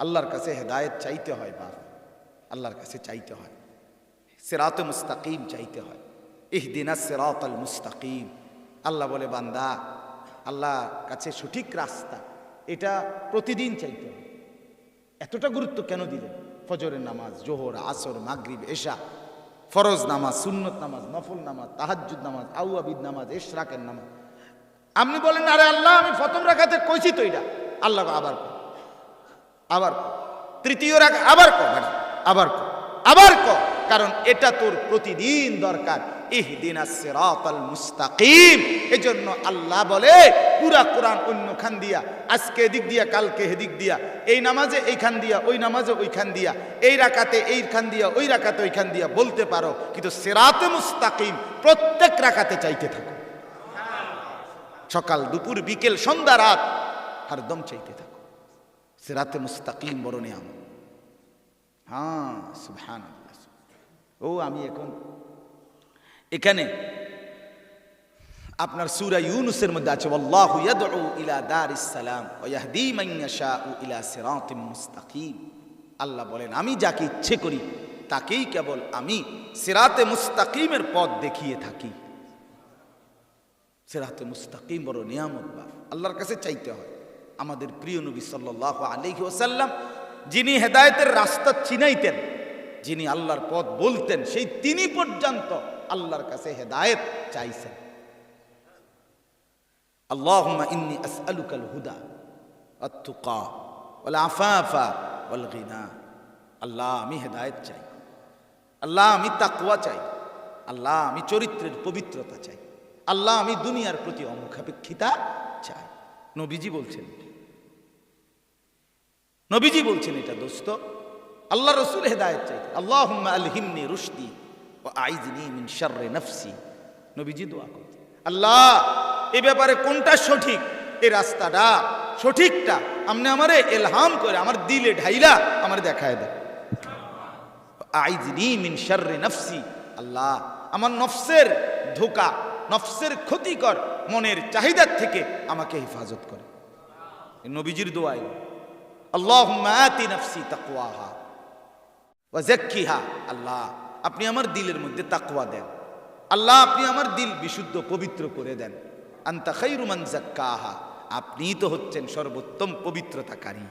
আল্লাহর কাছে হেদায়েত চাইতে হয় বাপ। আল্লাহর কাছে চাইতে হয়। সেরাত মুস্তাকিম চাইতে হয়। ইহদিনা সেরাত আল মুস্তাকিম। আল্লাহ বলে, বান্দা, আল্লাহ কাছে সঠিক রাস্তা, এটা প্রতিদিন চাইতে হয় এতটা গুরুত্ব কেন দিলেন? ফজরের নামাজ, জোহর, আসর, মাগরিব, এশা, ফরজ নামাজ, সুন্নত নামাজ, নফল নামাজ, তাহাজ্জুদ নামাজ আউআবিদ নামাজ, এশরাকের নামাজ। আপনি বলেন, আরে আল্লাহ, আমি প্রথম রাখাতে কইছি তো এটা। আল্লাহ আবার আবার তৃতীয় রাখ আবার কর বেটা আবার কর আবার কর কারণ এটা তোর প্রতিদিন দরকার। ইহদিনা সিরাতাল মুস্তাকিম। এজন্য আল্লাহ বলে, পুরা কোরআন অন্য খান দিয়া, আজকে এদিক দিয়া, কালকে এদিক দিয়া। এই নামাজে এইখান দিয়া, ওই নামাজে ওইখান দিয়া। এই রাকাতে এইখান দিয়া, ওই রাকাতে ওইখান দিয়া বলতে পারো, কিন্তু সিরাতে মুস্তাকিম প্রত্যেক রাকাতে চাইতে থাকো। সকাল, দুপুর, বিকেল, সন্ধ্যা, রাত, হরদম চাইতে থাকো। সিরাতে মুস্তাকিম বড় নিয়াম হ্যাঁ সুবহান ও, আমি এখন এখানে আপনার সূরা ইউনুসের মধ্যে আছে আল্লাহু ইয়াদউ ইলা দারিস সালাম ওয়া ইয়াহদি মান ইয়াশাউ ইলা সিরাতিম মুস্তাকিম। আল্লাহ বলেন, আমি যাকে ইচ্ছে করি, তাকেই কেবল আমি সিরাতে মুস্তাকিমের পথ দেখিয়ে থাকি। সিরাতে মুস্তাকিম বড় নিয়ামত বা, আল্লাহর কাছে চাইতে হয়। আমাদের প্রিয় নবী সাল্লাহ আলহি ওসাল্লাম যিনি হেদায়েতের রাস্তা চিনাইতেন, যিনি আল্লাহর পথ বলতেন, সেই তিনি পর্যন্ত আল্লাহর কাছে হেদায়েত চাইছেন। আল্লাহুম্মা ইন্নি আসআলুকাল হুদা আত-তুকা ওয়াল আফাফা ওয়াল গিনা। আল্লাহ, আমি হেদায়েত চাই। আল্লাহ, আমি তাকওয়া চাই। আল্লাহ, আমি চরিত্রের পবিত্রতা চাই। আল্লাহ, আমি দুনিয়ার প্রতি অমুখাপেক্ষিতা চাই। নবীজি বলছেন নবীজি বলছেন এটা দোস্ত। আল্লাহ রসুল হেদায়ত চাই আল্লাহ আলহিমনি রুশদি ও আইজনি নফসি। নবীজি দোয়া করতে আল্লাহ, এ ব্যাপারে কোনটা সঠিক? এ রাস্তাটা সঠিকটা? আপনি আমারে এলহাম করে, আমার দিলে ঢাইলা আমার দেখায় দেয় আইজনি মিন শাররে নফসি। আল্লাহ, আমার নফসের ধোকা, নফসের ক্ষতিকর মনের চাহিদার থেকে আমাকে হেফাজত করে। নবীজির দোয়াই আল্লাহ, আপনি আমার দিলের মধ্যে তাকওয়া দেন। আল্লাহ, আপনি আমার দিল বিশুদ্ধ, পবিত্র করে দেন। আন্তা যাক্কাহা, আপনিই তো হচ্ছেন সর্বোত্তম পবিত্রতাকারী।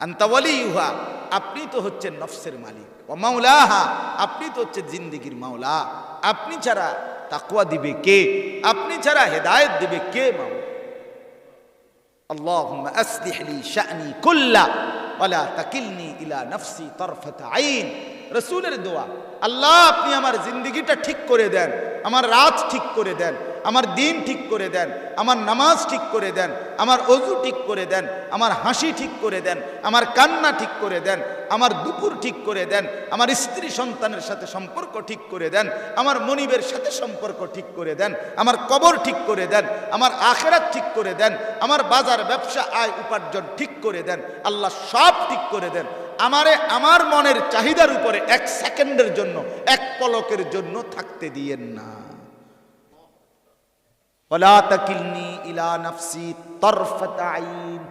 আন্তাওয়ালিহা আপনি তো হচ্ছেন নফসের মালিক। ও মাওলাহা, আপনি তো হচ্ছেন জিন্দিগির মাওলা। আপনি ছাড়া তাকুয়া দিবে কে? আপনি ছাড়া হেদায়েত দিবে কে মাওলা? اللهم أصلح لي شأني كله ولا تكلني إلى نفسي طرفة عين রসুলের দোয়া আল্লাহ আপনি আমার জিন্দগিটা ঠিক করে দেন আমার রাত ঠিক করে দেন আমার দিন ঠিক করে দেন আমার নামাজ ঠিক করে দেন আমার অজু ঠিক করে দেন আমার হাসি ঠিক করে দেন আমার কান্না ঠিক করে দেন আমার দুপুর ঠিক করে দেন আমার স্ত্রী সন্তানের সাথে সম্পর্ক ঠিক করে দেন আমার মনিবের সাথে সম্পর্ক ঠিক করে দেন আমার কবর ঠিক করে দেন আমার আখেরাত ঠিক করে দেন আমার বাজার ব্যবসা আয় উপার্জন ঠিক করে দেন আল্লাহ সব ঠিক করে দেন আমারে আমার মনের চাহিদার উপরে এক সেকেন্ডের জন্য এক পলকের জন্য থাকতে দিয়েন না ওলা তাকিলনি ইলা নাফসি তরফতাইন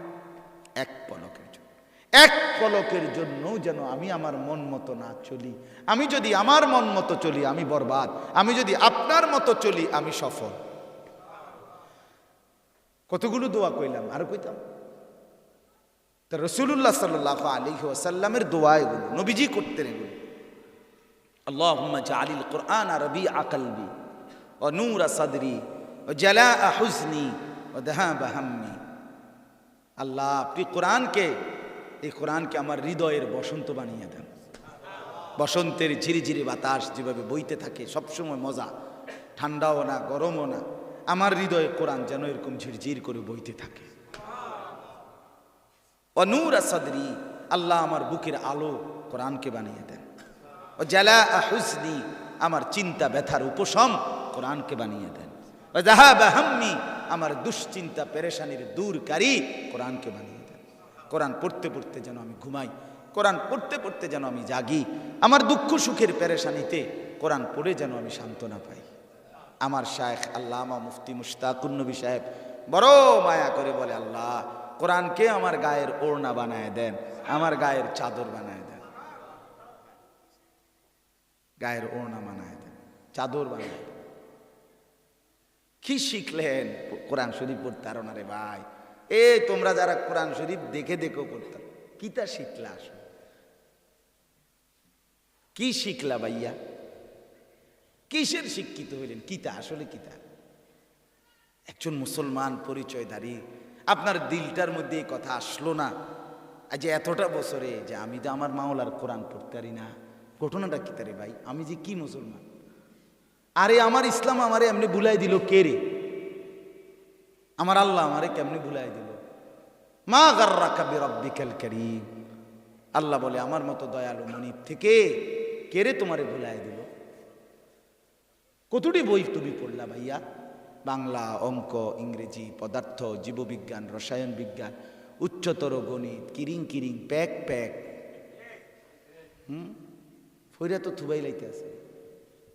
এক পলকের জন্য। এক পলকের জন্য যেন আমি আমার মন মতো না চলি। আমি যদি আমার মন মতো চলি, আমি বরবাদ। আমি যদি আপনার মতো চলি, আমি সফল। কতগুলো দোয়া কইলাম, আর কইতাম? তা রসুল্লাহ সাল্লাহ আলী ওয়াসাল্লামের দোয়া এগুলো, নবীজি করতেন এগুলো। আল্লাহ আলিল কোরআন আরবি রবি আকলবি ও নূর সাদরি ও জালা আহুসনি ও দেহা বাহাম্মি আল্লাহ, আপনি কোরআনকে, এই কোরআনকে আমার হৃদয়ের বসন্ত বানিয়ে দেন। বসন্তের ঝিরিঝিরি বাতাস যেভাবে বইতে থাকে, সবসময় মজা। ঠান্ডাও না, গরমও না। আমার হৃদয়ে কোরআন যেন এরকম ঝিরঝির করে বইতে থাকে। অনুর আসাদি আল্লাহ আমার বুকের আলো কোরআনকে বানিয়ে দেন। ও জালা আহুসনি আমার চিন্তা ব্যথার উপশম কোরআনকে বানিয়ে দেন। আমার দুশ্চিন্তা পেরেশানির দূরকারী কোরআনকে বানিয়ে দেন। কোরআন পড়তে পড়তে যেন আমি ঘুমাই, কোরআন পড়তে পড়তে যেন আমি জাগি, আমার দুঃখ সুখের পেরেশানিতে কোরআন পড়ে যেন আমি সান্ত্বনা পাই। আমার শায়েখ আল্লামা মুফতি মুশতাকুন্নবী সাহেব বড় মায়া করে বলে, আল্লাহ, কোরআনকে আমার গায়ের ওড়না বানায় দেন, আমার গায়ের চাদর বানায় দেন, গায়ের ওড়না বানায় দেন, চাদর বানায় দেন। কি শিখলেন? কোরআন শরীফ পড়তে আরও না রে ভাই। এ, তোমরা যারা কোরআন শরীফ দেখে দেখেও পড়তাম কিতা শিখলা আসলে? কি শিখলা ভাইয়া? কিসের শিক্ষিত হইলেন? কিতা আসলে কিতা একজন মুসলমান পরিচয়ধারী, আপনার দিলটার মধ্যে এই কথা আসলো না। আজ এতটা বছরে যে আমি তো আমার মাওলার কোরআন পড়তে পারি না। ঘটনাটা কি তারে ভাই? আমি যে কি মুসলমান? আরে আমার ইসলাম আমারে এমনি বুলাই দিল কে রে? আমার আল্লাহ আমারে কেমনি বুলাই দিল? মা গার্রা কাবি রব্বিকাল করিম। আল্লাহ বলে, আমার মতো দয়ালু মনিব থেকে কে রে তোমারে ভুলাই দিল? কতটি বই তুমি পড়লা ভাইয়া? বাংলা, অঙ্ক, ইংরেজি, পদার্থ, জীববিজ্ঞান, রসায়ন বিজ্ঞান, উচ্চতর গণিত, কিরিং কিরিং, প্যাক প্যাক। হুম? ফইরা তো থুবাই লাইতে আছে।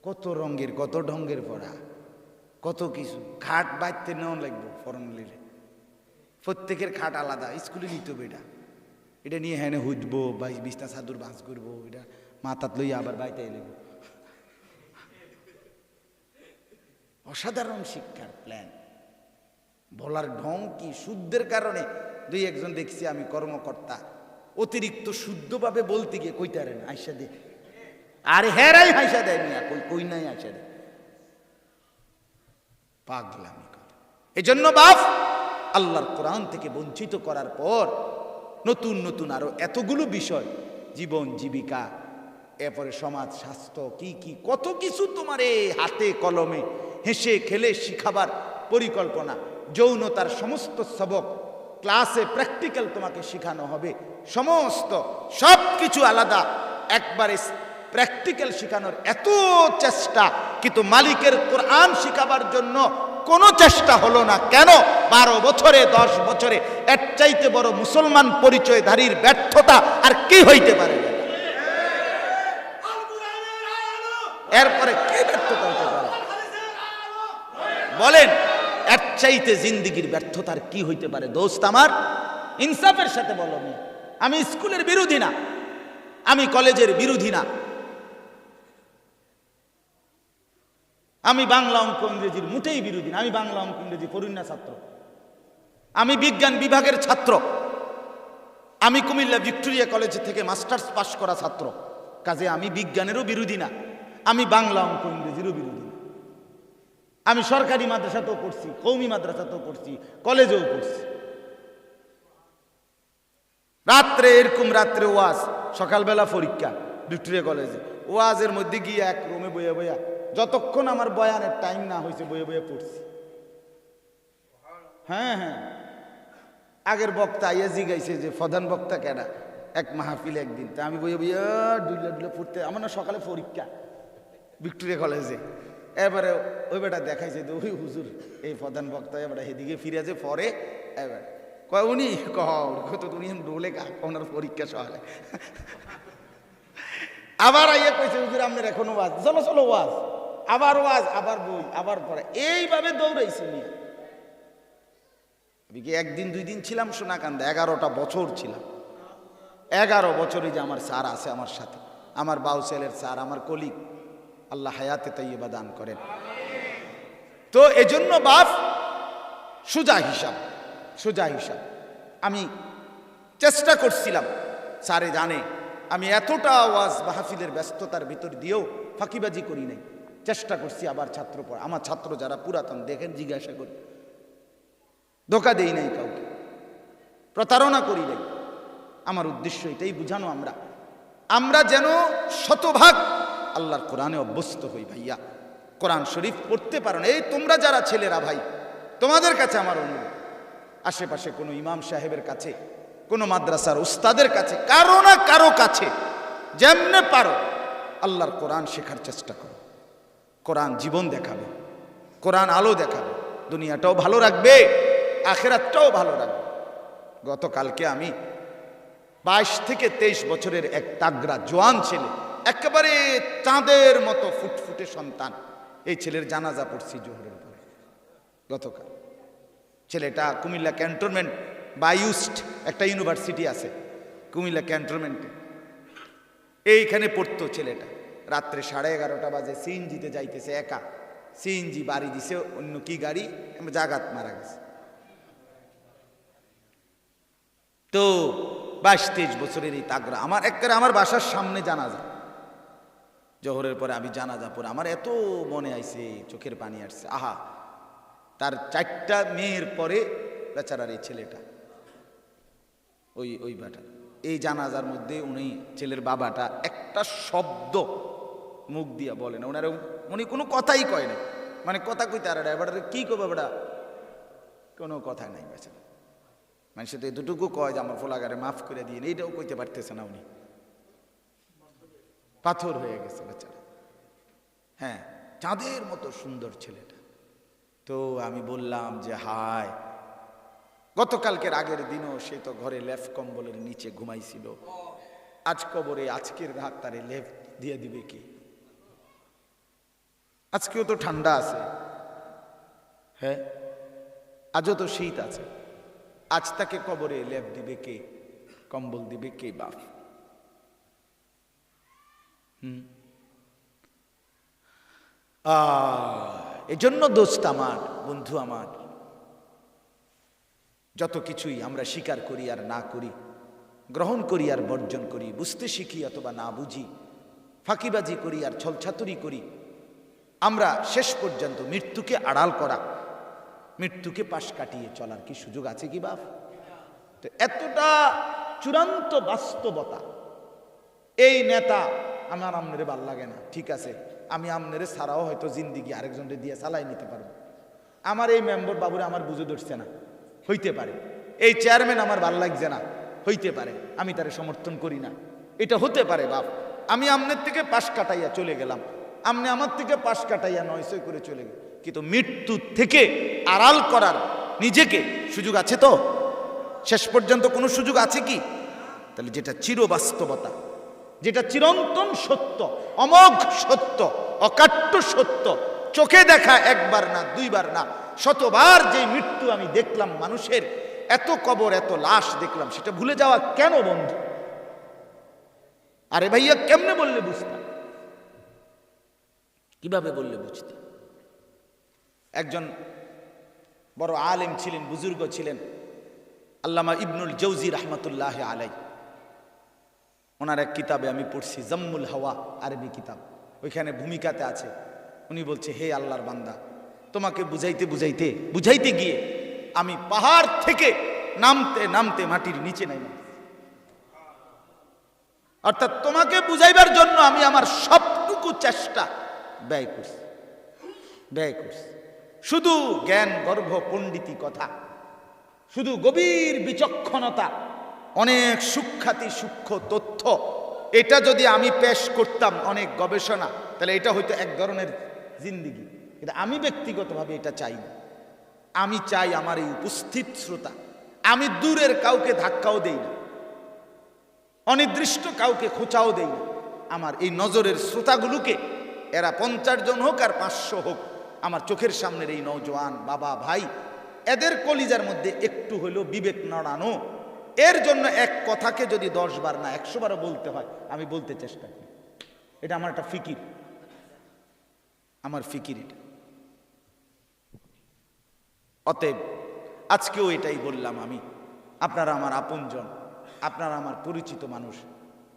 কত রঙের, কত ঢঙ্গের পড়া, কত কিছু। খাট বাইতে নেওয়া লাগবে ফরন লিলে প্রত্যেকের খাট আলাদা, স্কুলে নিতে এটা। এটা নিয়ে হ্যানে হুজবো বা বিছনা সাদুর বাঁশ করব, এটা মাথাত লইয়া আবার বাইতে এলে অসাধারণ শিক্ষার প্ল্যান বলার ঢং কি শুদ্ধের কারণে দুই একজন দেখছি আমি কর্মকর্তা। অতিরিক্ত শুদ্ধভাবে বলতে গিয়ে কইতারেন, আইসা দে আরে হেরাই হাইসা দেয় মিয়া, কই কই নাই আইসা দে পাগলামি কথা এজন্য বাপ, আল্লাহর কোরআন থেকে বঞ্চিত করার পর নতুন নতুন আরও এতগুলো বিষয়, জীবন, জীবিকা, এরপরে সমাজ, স্বাস্থ্য, কি কি, কত কিছু তোমার এ হাতে, কলমে, হেসে, খেলে, শিখাবার পরিকল্পনা, যৌনতার সমস্ত সবক ক্লাসে প্র্যাকটিক্যাল তোমাকে শেখানো হবে। সমস্ত সব কিছু আলাদা। একবারে প্র্যাকটিক্যাল শেখানোর এত চেষ্টা, কিন্তু মালিকের কোরআন শিখাবার জন্য কোনো চেষ্টা হলো না। কেন? বারো বছরে, দশ বছরে, এর চাইতে বড় মুসলমান পরিচয়ধারীর ব্যর্থতা আর কি হইতে পারে? এরপরে কি ব্যর্থতা হইতে পারে? বলেন, এর চাইতে জিন্দিগির ব্যর্থতার কি হইতে পারে? দোস্ত আমার, ইনসাফের সাথে বলো। আমি স্কুলের বিরোধী না, আমি কলেজের বিরোধী না। আমি বাংলা অঙ্ক ইংরেজির মোটেই বিরোধী আমি বাংলা অঙ্ক ইংরেজি পড়ুন ছাত্র। আমি বিজ্ঞান বিভাগের ছাত্র। আমি কুমিল্লা ভিক্টোরিয়া কলেজ থেকে মাস্টার্স পাশ করা ছাত্র। কাজে আমি বিজ্ঞানেরও বিরোধী না, আমি বাংলা অঙ্ক ইংরেজিরও বিরোধী না। আমি সরকারি মাদ্রাসাতেও পড়ছি, কৌমি মাদ্রাসাতেও পড়ছি, কলেজেও পড়ছি। রাত্রে এরকম রাত্রে ওয়াজ, সকালবেলা পরীক্ষা ভিক্টোরিয়া কলেজে। ওয়াজের মধ্যে গিয়ে এক রুমে বইয়া বইয়া যতক্ষণ আমার বয়ানের টাইম না হয়েছে বয়ে বয়ে পড়ছি। হ্যাঁ হ্যাঁ। আগের বক্তা আইয়া জিগাইছে যে, প্রধান বক্তা কেডা? এক মাহফিল একদিন। তা আমি বইয়ে বইয়া ডুলে ডুলে পড়তে, আমার না সকালে পরীক্ষা ভিক্টোরিয়া কলেজে। এবারে ওই বেটা দেখাইছে যে, ওই হুজুর, এই প্রধান বক্তা এবারে এদিকে ফিরে আছে পরে এবার। কয়, উনি? কত উনি ডোলে ওনার পরীক্ষা সকালে। আবার আইয়া কইছে, হুজুর, আপনার এখনও ওয়াজ? চলো চলো, ওয়াজ। আবার ওয়াজ, আবার বই, আবার পড়া। এইভাবে দৌড়াইছে নিয়ে আমি কি একদিন, দুই দিন ছিলাম সোনাকান্দা? এগারোটা বছর ছিলাম। এগারো বছরই যে আমার স্যার আছে আমার সাথে। আমার বাউসেলের স্যার, আমার কলিগ। আল্লাহ হায়াতে তাইবা দান করেন। তো এজন্য বাপ, সোজা হিসাব সোজা হিসাব। আমি চেষ্টা করছিলাম, স্যারে জানে, আমি এতটা আওয়াজ মাহফিলের ব্যস্ততার ভিতর দিয়েও ফাঁকিবাজি করি নাই। চেষ্টা করছি আবার ছাত্র পড়া। আমার ছাত্র যারা পুরাতন, দেখেন, জিজ্ঞাসা করি। ধোকা দেই নাই কাউকে। প্রতারণা করি নাই। আমার উদ্দেশ্য এটাই বুঝানো আমরা। আমরা যেন শতভাগ আল্লাহর কোরআনে অভ্যস্ত হই ভাইয়া। কোরআন শরীফ পড়তে পারো না। এই তোমরা যারা ছেলেরা ভাই, তোমাদের কাছে আমার অনুরোধ। আশেপাশে কোনো ইমাম সাহেবের কাছে, কোনো মাদ্রাসার উস্তাদের কাছে, কারও না কারও কাছে, যেমনে পারো, আল্লাহর কোরআন শেখার চেষ্টা করো। কোরআন জীবন দেখাবে, কোরআন আলো দেখাবে, দুনিয়াটাও ভালো রাখবে, আখেরাতটাও ভালো রাখবে। গতকালকে আমি বাইশ থেকে তেইশ বছরের এক তাগরা জোয়ান ছেলে, একেবারে চাঁদের মতো ফুটফুটে সন্তান, এই ছেলের জানাজা পড়ছি জোহরের পরে, গতকাল। ছেলেটা কুমিল্লা ক্যান্টনমেন্ট বায়ুস্ট একটা ইউনিভার্সিটি আছে, কুমিল্লা ক্যান্টনমেন্টে, এইখানে পড়তো ছেলেটা। রাত্রে সাড়ে এগারোটা বাজে, সিএনজিতে যাইতেছে একা। সিএনজি বাড়ি দিছে, অন্য কি গাড়ি? জাগাত মারা গেছে। তো বাইশ তেইশ বছরের এই তাগরা আমার একবারে আমার বাসার সামনে জানাজা। জহরের পরে আমি জানাজা পরে আমার এত মনে আইছে, চোখের পানি আসছে। আহা, তার চারটা মেয়ের পরে বেচারার এই ছেলেটা। ওই ওই বাটা। এই জানাজার মধ্যে উনি ছেলের বাবাটা একটা শব্দ মুখ দিয়া বলে না। ওনারা উনি কোনো কথাই কয় না মানে কথা কইতে আর ড্রাইভারটা কি করবে বেটা? কোনো কথা নাই বেচারা মানুষ তো এতটুকু কয় যে আমার ফোলাগারে মাফ করে দিয়ে এইটাও কইতে পারতেছে না উনি। পাথর হয়ে গেছে বেচারা। হ্যাঁ চাঁদের মতো সুন্দর ছেলেটা। তো আমি বললাম যে, হায়, গতকালকের আগের দিনও সে তো ঘরে লেফ কম্বলের নিচে ঘুমাইছিল। আজ কবরে আজকের রাত তারে লেফ দিয়ে দিবে কি? আজকেও তো ঠান্ডা আছে। হ্যাঁ? আজও তো শীত আছে। আজ তাকে কবরে লেপ দিবে কে? কম্বল দিবে কে বাপ হুম? এজন্য দোস্ত আমার, বন্ধু আমার, যত কিছুই আমরা স্বীকার করি আর না করি, গ্রহণ করি আর বর্জন করি, বুঝতে শিখি অথবা না বুঝি, ফাঁকিবাজি করি আর ছলছাতুরি করি আমরা শেষ পর্যন্ত মৃত্যুকে আড়াল করা, মৃত্যুকে পাশ কাটিয়ে চলার কি সুযোগ আছে কি বাপ? তো এতটা চূড়ান্ত বাস্তবতা, এই নেতা আমার আমনেরে ভালো লাগে না, ঠিক আছে, আমি আমনেরে ছাড়াও হয়তো জিন্দিগি আরেকজনকে দিয়ে চালাই নিতে পারব। আমার এই মেম্বর বাবুরে আমার বুঝে ধরছে না, হইতে পারে, এই চেয়ারম্যান আমার ভালো লাগছে না, হইতে পারে, আমি তারে সমর্থন করি না, এটা হতে পারে বাপ, আমি আমনের থেকে পাশ কাটাইয়া চলে গেলাম। আমনে আমার থেকে পাশ কাটাইয়া নয়সই করে চলে গেল। কিন্তু মৃত্যু থেকে আড়াল করার নিজেকে সুযোগ আছে তো? শেষ পর্যন্ত কোনো সুযোগ আছে কি? তাহলে যেটা চিরবাস্তবতা, যেটা চিরন্তন সত্য, অমোঘ সত্য, অকাট্য সত্য, চোখে দেখা একবার না, দুইবার না, শতবার যে মৃত্যু আমি দেখলাম মানুষের, এত কবর, এত লাশ দেখলাম, সেটা ভুলে যাওয়া কেন বন্ধু? আরে ভাইয়া, কেমনে বললে বুঝতাম? কীভাবে বললে বুঝতে? একজন বড় আলেম ছিলেন, বুজুর্গ ছিলেন, আল্লামা ইবনুল জৌজি রহমতুল্লাহ আলাই ওনার এক কিতাবে আমি পড়ছি, জম্মুল হাওয়া, আরবি কিতাব। ওইখানে ভূমিকাতে আছে। উনি বলছে, হে আল্লাহর বান্দা, তোমাকে বুঝাইতে বুঝাইতে বুঝাইতে গিয়ে আমি পাহাড় থেকে নামতে নামতে মাটির নিচে নাই অর্থাৎ তোমাকে বুঝাইবার জন্য আমি আমার সবটুকু চেষ্টা ব্যয় করছি। ব্যয় করছি। শুধু জ্ঞান গর্ভ পণ্ডিতি কথা। শুধু গভীর বিচক্ষণতা। অনেক সুখ্যাতি সূক্ষ্ম তথ্য। এটা যদি আমি পেশ করতাম অনেক গবেষণা, তাহলে এটা হয়তো এক ধরনের জিন্দিগি। কিন্তু আমি ব্যক্তিগতভাবে এটা চাই না। আমি চাই আমার এই উপস্থিত শ্রোতা। আমি দূরের কাউকে ধাক্কাও দেই না। অনির্দিষ্ট কাউকে খোঁচাও দেই না। আমার এই নজরের শ্রোতাগুলোকে এরা পঞ্চাশ জন হোক আর পাঁচশো হোক, আমার চোখের সামনের এই নৌজওয়ান বাবা ভাই, এদের কলিজার মধ্যে একটু হলেও বিবেক নড়ানো। এর জন্য এক কথাকে যদি দশ বার না, একশো বারও বলতে হয়, আমি বলতে চেষ্টা করি। এটা আমার একটা ফিকির। আমার ফিকির এটা। অতএব আজকেও এটাই বললাম আমি। আপনারা আমার আপনজন, আপনারা আমার পরিচিত মানুষ,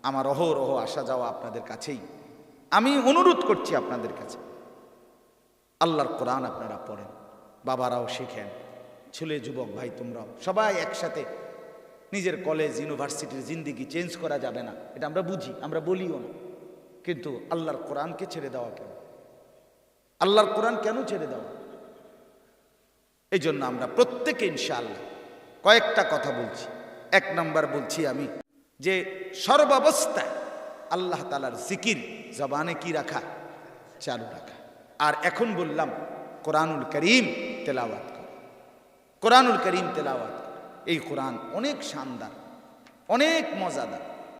আমার অহরহ আসা যাওয়া আপনাদের কাছেই। আমি অনুরোধ করছি আপনাদের কাছে। আল্লাহর কোরআন আপনারা পড়েন, বাবারাও শেখেন, ছেলে, যুবক, ভাই, তোমরাও, সবাই একসাথে নিজের কলেজ ইউনিভার্সিটির জিন্দিগি চেঞ্জ করা যাবে না। এটা আমরা বুঝি, আমরা বলিও না। কিন্তু আল্লাহর কোরআনকে ছেড়ে দেওয়া কেন? আল্লাহর কোরআন কেন ছেড়ে দেওয়া? এই জন্য আমরা প্রত্যেকে ইনশাআল্লাহ কয়েকটা কথা বলছি। এক নাম্বার বলছি আমি যে সর্বাবস্থায় আল্লাহ তালার জিকির জবানে কি রাখা? চালু রাখা। আর এখন বললাম, কোরআনুল করিম তেলাওয়াত কর। কোরআনুল করিম তেলাওয়াত এই কোরআন অনেক শানদার, অনেক মজাদার।